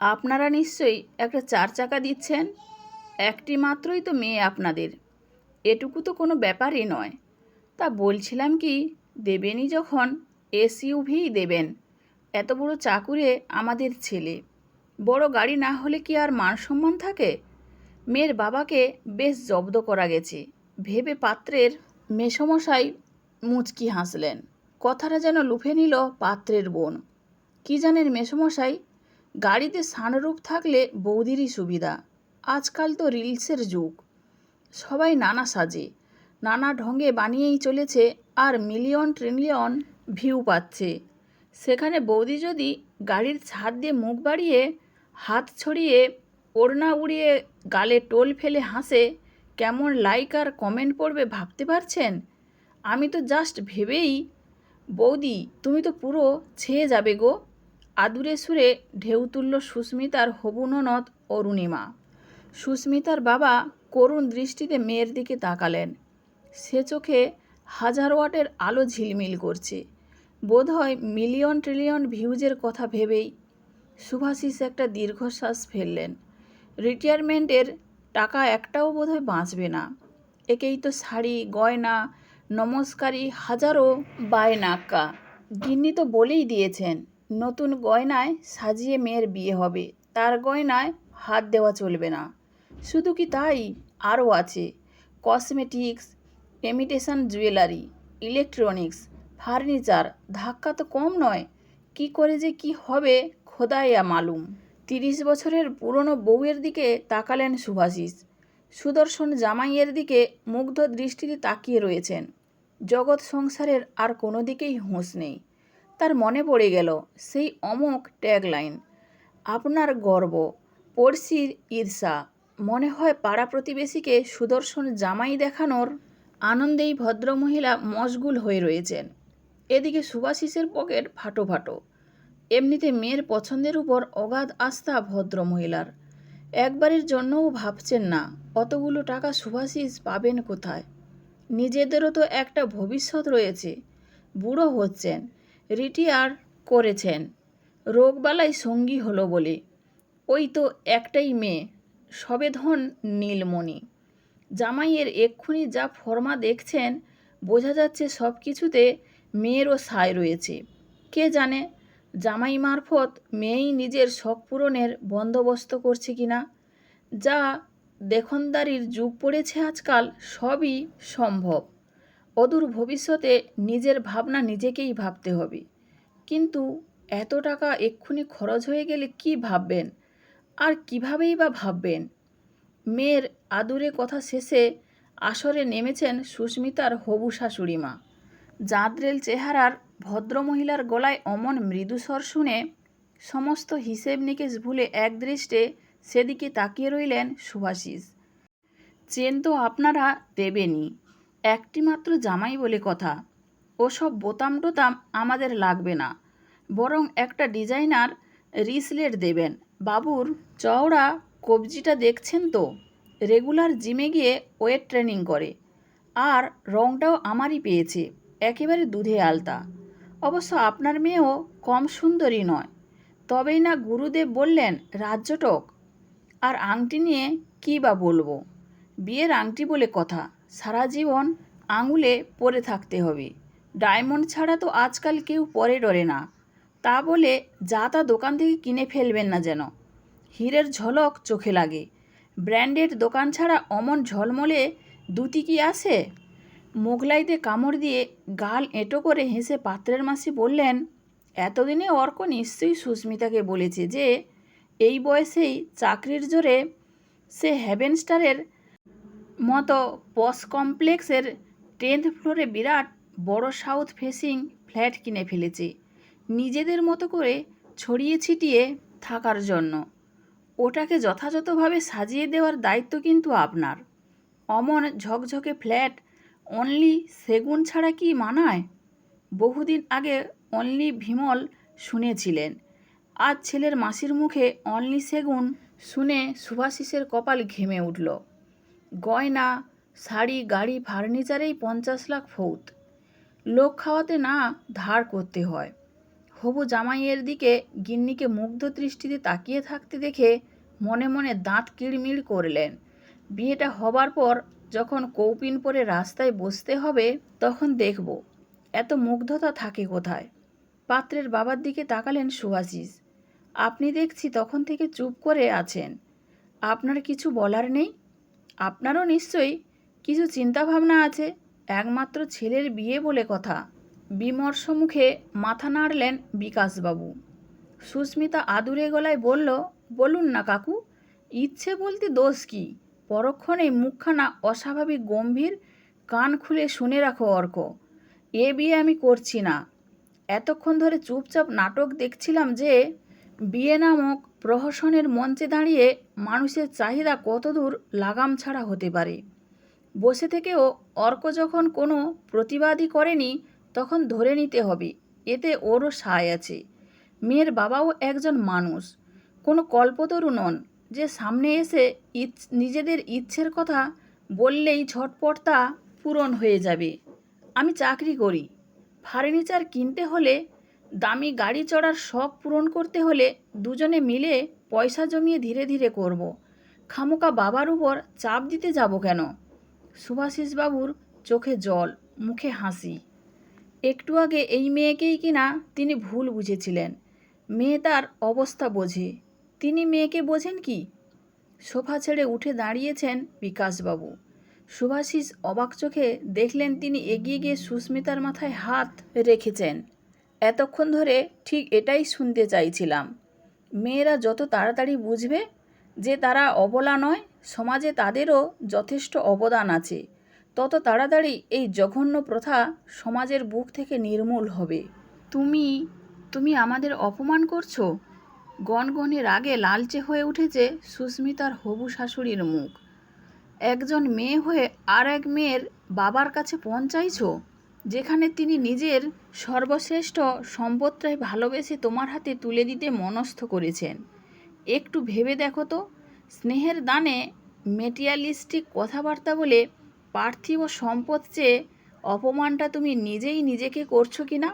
আপনারা নিশ্চয়ই একটা চার চাকা দিচ্ছেন? একটি মাত্রই তো মেয়ে আপনাদের। এটুকু তো কোনো ব্যাপারই নয়। তা বলছিলাম কি, দেবেনই যখন এসইউভিই দেবেন। এত বড় চাকুরে আমাদের ছেলে। বড় গাড়ি না হলে কি আর মান সম্মান থাকে? মেয়ের বাবাকে বেশ জব্দ করা গেছে। ভেবে পাত্রের মেসমশাই মুচকি হাসলেন। কথাটা যেন লুফে নিল পাত্রের বোন। কি জানেন মেসমশাই গাড়িতে সানরূপ থাকলে বৌদিরই সুবিধা। আজকাল তো রিলসের যুগ। সবাই নানা সাজে। নানা ঢঙ্গে বানিয়েই চলেছে আর মিলিয়ন ট্রিলিয়ন ভিউ পাচ্ছে। সেখানে বৌদি যদি গাড়ির ছাদ দিয়ে মুখ বাড়িয়ে, হাত ছড়িয়ে, ওড়না উড়িয়ে, গালে টোল ফেলে হাসে, কেমন লাইক আর কমেন্ট পড়বে ভাবতে পারছেন? আমি তো জাস্ট ভেবেই, বৌদি তুমি তো পুরো ছেয়ে যাবে গো। আদুরে সুরে ঢেউ তুলল সুস্মিতার হবু ননদ অরুণিমা। সুস্মিতার বাবা করুণ দৃষ্টিতে মেয়ের দিকে তাকালেন। সে চোখে হাজার ওয়াটের আলো ঝিলমিল করছে। বোধহয় মিলিয়ন ট্রিলিয়ন ভিউজের কথা ভেবেই সুভাষিস একটা দীর্ঘশ্বাস ফেললেন। রিটায়ারমেন্টের টাকা একটাও বোধহয় বাঁচবে না। একেই তো শাড়ি, গয়না, নমস্কারী, হাজারো বায়নাক্কা। গিন্নি তো বলেই দিয়েছেন। নতুন গয়নায় সাজিয়ে মেয়ের বিয়ে হবে। তার গয়নায় হাত দেওয়া চলবে না। শুধু কি তাই? আরও আছে। Cosmetics imitation jewellery electronics furniture ধাক্কা তো কম নয়। কি করে যে কি হবে খোদাইয়া মালুম। তিরিশ বছরের পুরনো বউয়ের দিকে তাকালেন সুভাষিস সুদর্শন জামাইয়ের দিকে মুগ্ধ দৃষ্টিতে তাকিয়ে রয়েছেন। জগৎ সংসারের আর কোনো দিকেই হুঁশ নেই। তার মনে পড়ে গেল সেই অমোক ট্যাগলাইন। আপনার গর্ব পড়শির ঈর্ষা। মনে হয় পাড়া প্রতিবেশীকে সুদর্শন জামাই দেখানোর আনন্দেই ভদ্রমহিলা মশগুল হয়ে রয়েছেন। এদিকে সুভাষিসের পকেট ফাটো ফাটো এমনিতে মেয়ের পছন্দের উপর অগাধ আস্থা ভদ্রমহিলার। একবারের জন্যও ভাবছেন না, অতগুলো টাকা সুভাষিস পাবেন কোথায়? নিজেদেরও তো একটা ভবিষ্যৎ রয়েছে। বুড়ো হচ্ছেন। রিটায়ার করেছেন। রোগবালাই সঙ্গী হলো বলে। ওই তো একটাই মেয়ে, সবে ধন নীলমণি। জামাইয়ের এক্ষুনি যা ফর্মা দেখছেন, বোঝা যাচ্ছে সব কিছুতে মেয়েরও সায় রয়েছে। কে জানে, জামাই মারফত মেয়েই নিজের শখ পূরণের বন্দোবস্ত করছে কিনা যা দেখনদারির যুগ পড়েছে আজকাল, সবই সম্ভব। অদূর ভবিষ্যতে নিজের ভাবনা নিজেকেই ভাবতে হবে। কিন্তু এত টাকা এক্ষুনি খরচ হয়ে গেলে কি ভাববেন? আর কিভাবেই বা ভাববেন? মেয়ের আদুরে কথা শেষে আসরে নেমেছেন সুস্মিতার হবু শাশুড়ি মা জাঁদরেল চেহারার ভদ্রমহিলার গলায় অমন মৃদুস্বর শুনে সমস্ত হিসেব নিকেশ ভুলে একদৃষ্টে সেদিকে তাকিয়ে রইলেন সুভাষিস। চেন তো আপনারা দেবেনই। একটি মাত্র জামাই বলে কথা। ওসব বোতাম টোতাম আমাদের লাগবে না। বরং একটা ডিজাইনার রিসলেট দেবেন। বাবুর চওড়া কবজিটা দেখছেন তো? রেগুলার জিমে গিয়ে ওয়েট ট্রেনিং করে। আর রংটাও আমারই পেয়েছে, একেবারে দুধে আলতা। অবশ্য আপনার মেয়েও কম সুন্দরী নয়। তবেই না গুরুদেব বললেন, রাজ্যটক, আর আংটি নিয়ে কী বা বলব? বিয়ের আংটি বলে কথা। সারা জীবন আঙুলে পরে থাকতে হবে। ডায়মন্ড ছাড়া তো আজকাল কেউ পরে ডরে না। তা বলে যা তা দোকান থেকে কিনে ফেলবেন না যেন। হীরের ঝলক চোখে লাগে। ব্র্যান্ডেড দোকান ছাড়া অমন ঝলমলে দুটি কি আসে মোগলাইতে কামড় দিয়ে গাল এঁটো করে হেসে পাত্রের মাসি বললেন, এতদিনে অর্ক নিশ্চয়ই সুস্মিতাকে বলেছে যে, এই বয়সেই চাকরির জোরে সে হ্যাভেন স্টারের মতো পস কমপ্লেক্সের টেন্থ ফ্লোরে বিরাট বড় সাউথ ফেসিং ফ্ল্যাট কিনে ফেলেছে। নিজেদের মতো করে ছড়িয়ে ছিটিয়ে থাকার জন্য। ওটাকে যথাযথভাবে সাজিয়ে দেওয়ার দায়িত্ব কিন্তু আপনার। অমন ঝকঝকে ফ্ল্যাট অনলি সেগুন ছাড়া কি মানায়? বহুদিন আগে অনলি ভিমল শুনেছিলেন। আজ ছেলের মাসির মুখে অনলি সেগুন শুনে সুভাষিসের কপাল ঘেমে উঠল। গয়না, শাড়ি, গাড়ি, ফার্নিচারেই পঞ্চাশ লাখ ফৌত। লোক খাওয়াতে না ধার করতে হয়। হবু জামাইয়ের দিকে গিন্নিকে মুগ্ধ দৃষ্টিতে তাকিয়ে থাকতে দেখে মনে মনে দাঁত কিড়মিড় করলেন। বিয়েটা হবার পর যখন কৌপিন পরে রাস্তায় বসতে হবে, তখন দেখব, এত মুগ্ধতা থাকে কোথায়? পাত্রের বাবার দিকে তাকালেন সুভাষিস। আপনি দেখছি তখন থেকে চুপ করে আছেন। আপনার কিছু বলার নেই? আপনারও নিশ্চয়ই কিছু চিন্তাভাবনা আছে? একমাত্র ছেলের বিয়ে বলে কথা। বিমর্ষ মুখে মাথা নাড়লেন বিকাশবাবু। সুস্মিতা আদুরে গলায় বলল, বলুন না কাকু, ইচ্ছে বলতে দোষ কি? পরক্ষণে মুখখানা অস্বাভাবিক গম্ভীর, কান খুলে শুনে রাখো অর্ক। এ বিয়ে আমি করছি না। এতক্ষণ ধরে চুপচাপ নাটক দেখছিলাম যে বিয়ে নামক প্রহসনের মঞ্চে দাঁড়িয়ে মানুষের চাহিদা কতদূর লাগাম ছাড়া হতে পারে? বসে থেকেও অর্ক যখন কোনো প্রতিবাদই করেনি, তখন ধরে নিতে হবে, এতে ওরও সায় আছে। মেয়ের বাবাও একজন মানুষ। কোনো কল্পতরু নন যে সামনে এসে নিজেদের ইচ্ছের কথা বললেই ঝটপট তা পূরণ হয়ে যাবে। আমি চাকরি করি। ফার্নিচার কিনতে হলে দামি গাড়ি চড়ার শখ পূরণ করতে হলে দুজনে মিলে পয়সা জমিয়ে ধীরে ধীরে করব। খামোকা বাবার উপর চাপ দিতে যাব কেন? সুভাষিসবাবুর চোখে জল, মুখে হাসি। একটু আগে এই মেয়েকেই কিনা তিনি ভুল বুঝেছিলেন। মেয়ে তার অবস্থা বোঝে। তিনি মেয়েকে বোঝেন কি? সোফা ছেড়ে উঠে দাঁড়িয়েছেন বিকাশবাবু। সুভাষিস অবাক চোখে দেখলেন তিনি এগিয়ে গিয়ে সুস্মিতার মাথায় হাত রেখেছেন। এতক্ষণ ধরে ঠিক এটাই শুনতে চাইছিলাম। মেয়েরা যত তাড়াতাড়ি বুঝবে যে তারা অবলা নয়, সমাজে তাদেরও যথেষ্ট অবদান আছে। তত তাড়াতাড়ি এই জঘন্য প্রথা সমাজের বুক থেকে নির্মূল হবে। তুমি তুমি আমাদের অপমান করছ? গনগনে রাগে লালচে হয়ে উঠেছে সুস্মিতার হবু শাশুড়ির মুখ। একজন মেয়ে হয়ে আর এক মেয়ের বাবার কাছে পৌঁছাইছো যেখানে তিনি নিজের সর্বশ্রেষ্ঠ সম্পদটাই ভালোবেসে তোমার হাতে তুলে দিতে মনস্থ করেছেন। একটু ভেবে দেখো তো, স্নেহের দানে মেটিয়ালিস্টিক কথাবার্তা বলে পার্থিব সম্পদ চেয়ে অপমানটা তুমি নিজেই নিজেকে করছ কি না